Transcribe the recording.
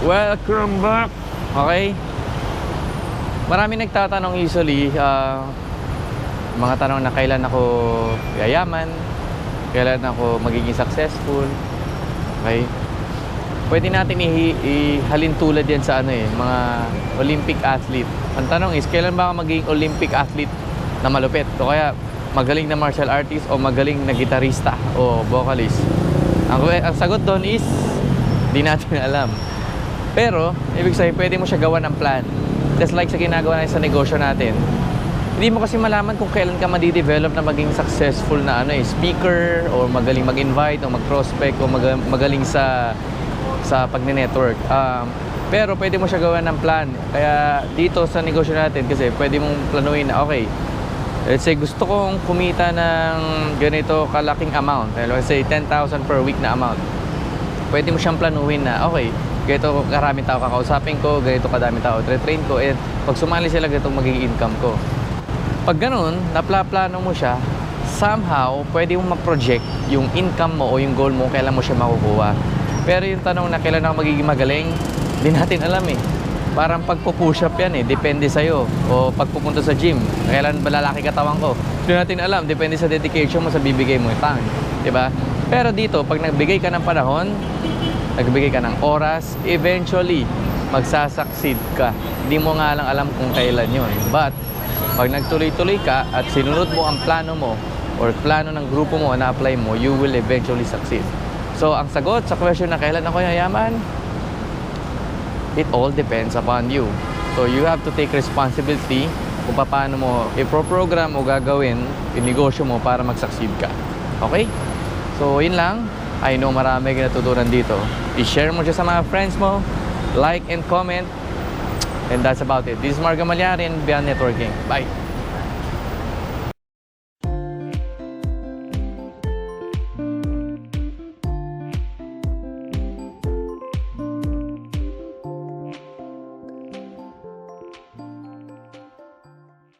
Welcome back! Okay? Marami nagtatanong usually, ah, mga tanong na kailan ako yayaman, kailan ako magiging successful. Okay? Pwede natin ihalin tulad yan sa ano eh, mga Olympic athlete. Ang tanong is, kailan ba ako magiging Olympic athlete na malupit? O kaya magaling na martial artist o magaling na gitarista o vocalist? Ang, ang sagot doon is, di natin alam. Pero, ibig sabihin, pwede mo siya gawa ng plan. Just like sa ginagawa natin sa negosyo natin. Hindi mo kasi malaman kung kailan ka madidevelop na maging successful na ano eh, speaker or magaling mag-invite o mag-prospect o mag- magaling sa sa pagne-network. Um, pero pwede mo siya gawa ng plan. Kaya dito sa negosyo natin kasi pwede mong planuin na okay, let's say gusto kong kumita ng ganito kalaking amount. Let's say 10,000 per week na amount pwede mo siyang planuhin na, okay, ganito karaming tao kakausapin ko, ganito kadaming tao train ko, and pag sumali sila, ganito magiging income ko. Pag ganun, naplaplano mo siya, somehow, pwede mo mag-project yung income mo o yung goal mo, kailan mo siya makukuha. Pero yung tanong na kailan ako magiging magaling, di natin alam eh. Parang pagpo-push up yan eh, depende sa'yo. O pagpupunta sa gym, kailan ba lalaki katawan ko? Di natin alam, depende sa dedication mo sa bibigay mo yung time. Ba? Pero dito, pag nagbigay ka ng panahon, nagbigay ka ng oras, eventually, magsasucceed ka. Hindi mo nga lang alam kung kailan yun. But, pag nagtuloy-tuloy ka at sinunod mo ang plano mo or plano ng grupo mo na apply mo, you will eventually succeed. So, ang sagot sa question na kailan ako yayaman, it all depends upon you. So, you have to take responsibility kung paano mo iproprogram o gagawin yung negosyo mo para mag-succeed ka. Okay? So, yun lang. I know marami natutunan dito. I-share mo siya sa mga friends mo. Like and comment. And that's about it. This is Marga Malyarin, Beyond Networking. Bye!